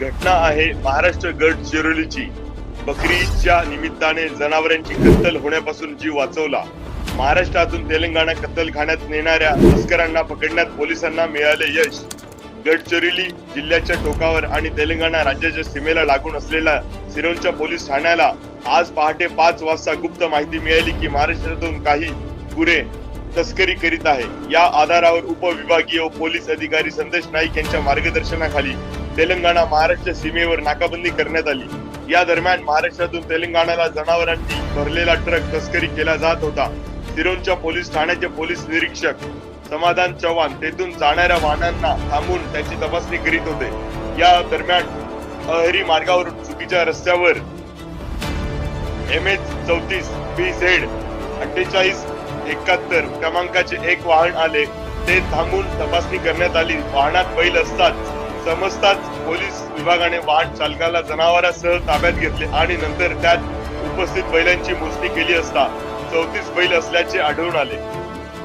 घटना आहे महाराष्ट्र गडचिरोलीची बकरीच्या निमित्ताने जनावरांची कत्तल होण्यापासून जीव वाचवला. महाराष्ट्रातून तेलंगणा कत्तलखान्यात नेणाऱ्या तस्करांना पकडण्यात पोलिसांना मिळाले यश. गडचिरोली जिल्ह्याच्या टोकावर आणि तेलंगणा राज्याच्या सीमेला लागून असलेल्या सिरोंच्या पोलीस ठाण्याला आज पहाटे पाच वाजता गुप्त माहिती मिळाली की महाराष्ट्रातून काही गुरे तस्करी करीत आहे. या आधारावर उपविभागीय पोलीस अधिकारी संदेश नाईक यांच्या मार्गदर्शनाखाली तेलंगणा महाराष्ट्र सीमेवर नाकाबंदी करण्यात आली. या दरम्यान महाराष्ट्रातून तेलंगणाला जनावरांनी भरलेला ट्रक तस्करी केला जात होता. सिरोंच्या पोलीस ठाण्याचे पोलीस निरीक्षक समाधान चव्हाण तेथून जाणाऱ्या वाहनांना थांबून त्याची तपासणी करीत होते. या दरम्यान अहरी मार्गावरून चुकीच्या रस्त्यावर एम एच चौतीस बी झेड अठ्ठेचाळीस एकाहत्तर क्रमांकाचे एक वाहन आले. ते थांबून तपासणी करण्यात आली. वाहनात बैल असताच समजताच पोलीस विभागाने वाहन चालकाला जनावरांसह ताब्यात घेतले आणि नंतर त्यात उपस्थित बैलांची मोजणी केली असता चौतीस बैल असल्याचे आढळून आले.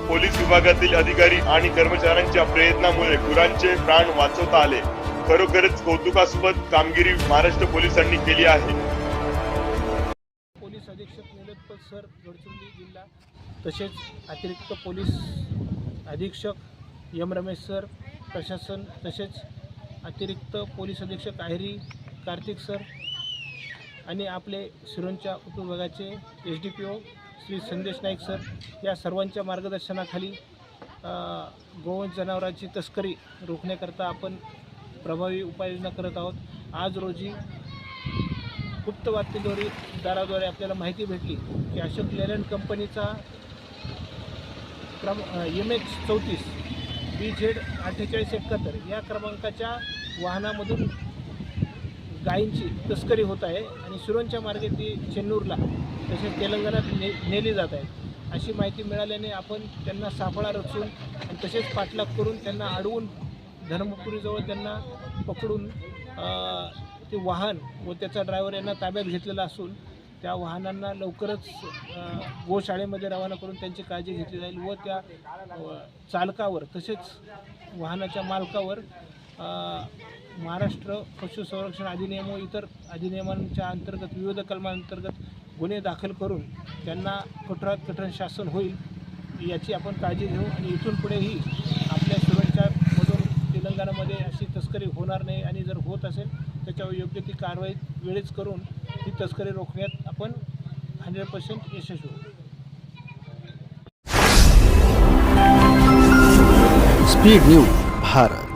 पोलीस विभागातील अधिकारी आणि कर्मचाऱ्यांच्या प्रयत्नामुळे गुरांचे प्राण वाचवता आले. खरोखरच कौतुकास्पद कामगिरी महाराष्ट्र पोलिसांनी केली आहे. पोलीस अधीक्षक निलोत्पल सर गडचिरोली जिल्हा तसेच अतिरिक्त पोलीस अधीक्षक यम रमेश सर प्रशासन तसेच अतिरिक्त पोलीस अधीक्षक आहेरी कार्तिक सर आणि आपले सिरोंच्या उपविभागाचे S D P O Shri Sandesh Naik sir या सर्वांच्या मार्गदर्शनाखाली गोवंश जनावरांची तस्करी रोखण्याकरता आपण प्रभावी उपाययोजना करत आहोत. आज रोजी गुप्त बातमीद्वारे दाराद्वारे आपल्याला माहिती भेटली की अशोक लेलँड कंपनीचा क्रम एम एच चौतीस बी झेड अठ्ठेचाळीस एकाहत्तर. या क्रमांकाच्या वाहनामधून गायींची तस्करी होत आहे आणि सुरणच्या मार्गे ती चेन्नूरला तसेच तेलंगणात ने नेली जात आहे. अशी माहिती मिळाल्याने आपण त्यांना सापळा रचून आणि तसेच पाठलाग करून त्यांना अडवून धर्मपुरीजवळ त्यांना पकडून ते वाहन व त्याचा ड्रायव्हर यांना ताब्यात घेतलेला असून त्या वाहनांना लवकरच गोशाळेमध्ये रवाना करून त्यांची काळजी घेतली जाईल व त्या चालकावर तसेच वाहनाच्या मालकावर महाराष्ट्र पशुसंरक्षण अधिनियम व इतर अधिनियमांच्या अंतर्गत विविध कलमांतर्गत गुन्हे दाखल करून त्यांना कठोरात कठोर शासन होईल याची आपण काळजी घेऊ. आणि इथून पुढेही आपल्या सुरक्षामधून तेलंगणामध्ये अशी तस्करी होणार नाही आणि जर होत असेल त्याच्यावर योग्य ती कारवाई वेळेच करून ती तस्करी रोखण्यात आपण हंड्रेड पर्सेंट यशस्वी होऊ स्पीड न्यूज भारत.